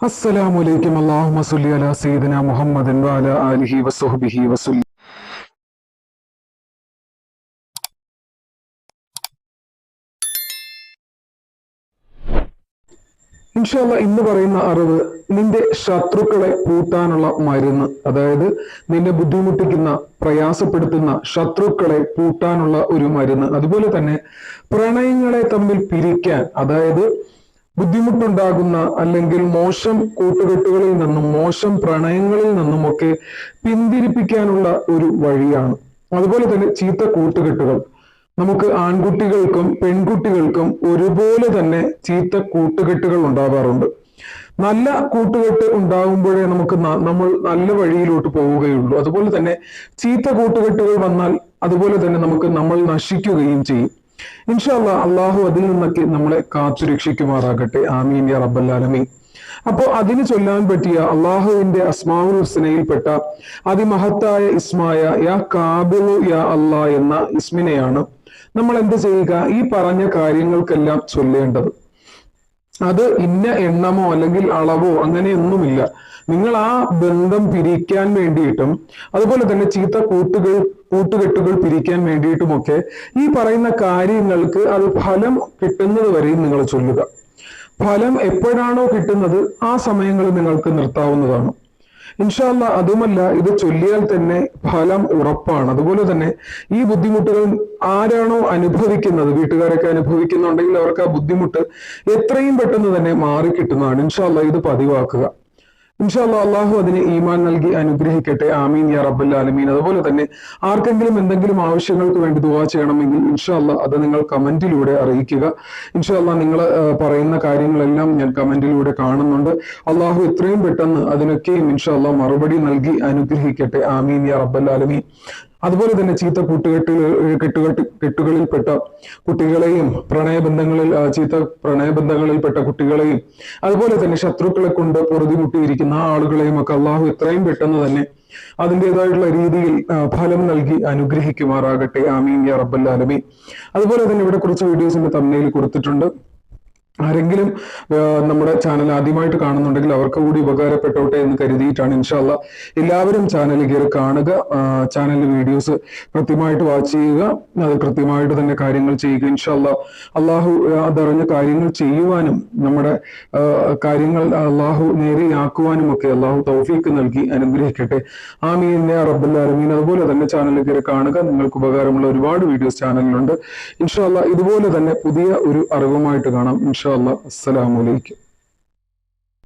അസ്സലാമു അലൈക്കും അല്ലാഹുമ്മ സല്ലി അലാ മുഹമ്മദിൻ ആലിഹി വസല്ലം ഇൻഷാല്ല ഇന്ന് പറയുന്ന അറിവ് നിന്റെ ശത്രുക്കളെ പൂട്ടാനുള്ള മരുന്ന്. അതായത് നിന്നെ ബുദ്ധിമുട്ടിക്കുന്ന പ്രയാസപ്പെടുത്തുന്ന ശത്രുക്കളെ പൂട്ടാനുള്ള ഒരു മരുന്ന്. അതുപോലെ തന്നെ പ്രണയങ്ങളെ തമ്മിൽ പിരിക്കാൻ. അതായത് ബുദ്ധിമുട്ടുണ്ടാകുന്ന അല്ലെങ്കിൽ മോശം കൂട്ടുകെട്ടുകളിൽ നിന്നും മോശം പ്രണയങ്ങളിൽ നിന്നുമൊക്കെ പിന്തിരിപ്പിക്കാനുള്ള ഒരു വഴിയാണ്. അതുപോലെ തന്നെ ചീത്ത കൂട്ടുകെട്ടുകൾ. നമുക്ക് ആൺകുട്ടികൾക്കും പെൺകുട്ടികൾക്കും ഒരുപോലെ തന്നെ ചീത്ത കൂട്ടുകെട്ടുകൾ ഉണ്ടാവാറുണ്ട്. നല്ല കൂട്ടുകെട്ട് ഉണ്ടാകുമ്പോഴേ നമുക്ക് നമ്മൾ നല്ല വഴിയിലോട്ട് പോവുകയുള്ളൂ. അതുപോലെ തന്നെ ചീത്ത കൂട്ടുകെട്ടുകൾ വന്നാൽ അതുപോലെ തന്നെ നമുക്ക് നമ്മൾ നശിക്കുകയും ചെയ്യും. ഇൻഷാല്ല അള്ളാഹു അതിൽ നിന്നൊക്കെ നമ്മളെ കാത്തു രക്ഷിക്കുമാറാകട്ടെ. ആമീൻ യാ റബ്ബല്ലാലമീൻ അപ്പോ അതിന് ചൊല്ലാൻ പറ്റിയ അള്ളാഹുവിന്റെ അസ്മാവുൽ ഹുസ്നയിൽപ്പെട്ട അതിമഹത്തായ ഇസ്മായ യാ കാബിലു യാ അള്ളാ എന്ന ഇസ്മിനെയാണ് നമ്മൾ എന്ത് ചെയ്യുക? ഈ പറഞ്ഞ കാര്യങ്ങൾക്കെല്ലാം ചൊല്ലേണ്ടത്. അത് ഇന്ന എണ്ണമോ അല്ലെങ്കിൽ അളവോ അങ്ങനെയൊന്നുമില്ല. നിങ്ങൾ ആ ബന്ധം പിരിക്കാൻ വേണ്ടിയിട്ടും അതുപോലെ തന്നെ ചീത്ത കൂട്ടുകൾ കൂട്ടുകെട്ടുകൾ പിരിക്കാൻ വേണ്ടിയിട്ടുമൊക്കെ ഈ പറയുന്ന കാര്യങ്ങൾക്ക് അത് ഫലം കിട്ടുന്നത് വരെയും നിങ്ങൾ ചൊല്ലുക. ഫലം എപ്പോഴാണോ കിട്ടുന്നത് ആ സമയങ്ങൾ നിങ്ങൾക്ക് നിർത്താവുന്നതാണ്. ഇൻഷാല്ല അതുമല്ല ഇത് ചൊല്ലിയാൽ തന്നെ ഫലം ഉറപ്പാണ്. അതുപോലെ തന്നെ ഈ ബുദ്ധിമുട്ടുകൾ ആരാണോ അനുഭവിക്കുന്നത് വീട്ടുകാരൊക്കെ അനുഭവിക്കുന്നുണ്ടെങ്കിൽ അവർക്ക് ആ ബുദ്ധിമുട്ട് എത്രയും പെട്ടെന്ന് തന്നെ മാറിക്കിട്ടുന്നതാണ്. ഇൻഷാല്ല ഇത് പതിവാക്കുക. ഇൻഷാല്ല അള്ളാഹു അതിന് ഈമാൻ നൽകി അനുഗ്രഹിക്കട്ടെ. ആമീൻ യാ റബ്ബൽ ആലമീൻ. അതുപോലെ തന്നെ ആർക്കെങ്കിലും എന്തെങ്കിലും ആവശ്യങ്ങൾക്ക് വേണ്ടി ദുവാ ചെയ്യണമെങ്കിൽ ഇൻഷാല്ല അത് നിങ്ങൾ കമന്റിലൂടെ അറിയിക്കുക. ഇൻഷാല്ല നിങ്ങൾ പറയുന്ന കാര്യങ്ങളെല്ലാം ഞാൻ കമന്റിലൂടെ കാണുന്നുണ്ട്. അള്ളാഹു എത്രയും പെട്ടെന്ന് അതിനൊക്കെയും ഇൻഷാല്ല മറുപടി നൽകി അനുഗ്രഹിക്കട്ടെ. ആമീൻ യാ റബ്ബൽ ആലമീൻ. അതുപോലെ തന്നെ ചീത്ത കൂട്ടുകെട്ടുകൾ കെട്ടുകെട്ട് കെട്ടുകളിൽപ്പെട്ട കുട്ടികളെയും പ്രണയബന്ധങ്ങളിൽ ചീത്ത പ്രണയബന്ധങ്ങളിൽപ്പെട്ട കുട്ടികളെയും അതുപോലെ തന്നെ ശത്രുക്കളെ കൊണ്ട് പൊറുതിമുട്ടിയിരിക്കുന്ന ആളുകളെയും ഒക്കെ അള്ളാഹു എത്രയും പെട്ടെന്ന് തന്നെ അതിന്റെതായിട്ടുള്ള രീതിയിൽ ഫലം നൽകി അനുഗ്രഹിക്കുമാറാകട്ടെ. ആമീൻ യാ റബ്ബൽ അതുപോലെ തന്നെ ഇവിടെ കുറച്ച് വീഡിയോസിന്റെ തമ്മിൽ കൊടുത്തിട്ടുണ്ട്. ആരെങ്കിലും നമ്മുടെ ചാനൽ ആദ്യമായിട്ട് കാണുന്നുണ്ടെങ്കിൽ അവർക്ക് കൂടി ഉപകാരപ്പെട്ടോട്ടെ എന്ന് കരുതിയിട്ടാണ് ഇൻഷാല്ല എല്ലാവരും ചാനൽ കയറി കാണുക. ചാനലിൽ വീഡിയോസ് കൃത്യമായിട്ട് വാച്ച് ചെയ്യുക. അത് കൃത്യമായിട്ട് തന്നെ കാര്യങ്ങൾ ചെയ്യുക ഇൻഷാല്ല അള്ളാഹു അതറിഞ്ഞ കാര്യങ്ങൾ ചെയ്യുവാനും നമ്മുടെ കാര്യങ്ങൾ അള്ളാഹു നേരെയാക്കുവാനും ഒക്കെ അള്ളാഹു തൗഫീക്ക് നൽകി അനുഗ്രഹിക്കട്ടെ. ആമീൻ റബ്ബൽ ആലമീൻ. അതുപോലെ തന്നെ ചാനൽ കയറി കാണുക. നിങ്ങൾക്ക് ഉപകാരമുള്ള ഒരുപാട് വീഡിയോസ് ചാനലിലുണ്ട് ഇൻഷാല്ല ഇതുപോലെ തന്നെ പുതിയ ഒരു അറിവുമായിട്ട് കാണാം ഇൻഷാല്ല അസ്സലാമു അലൈക്കും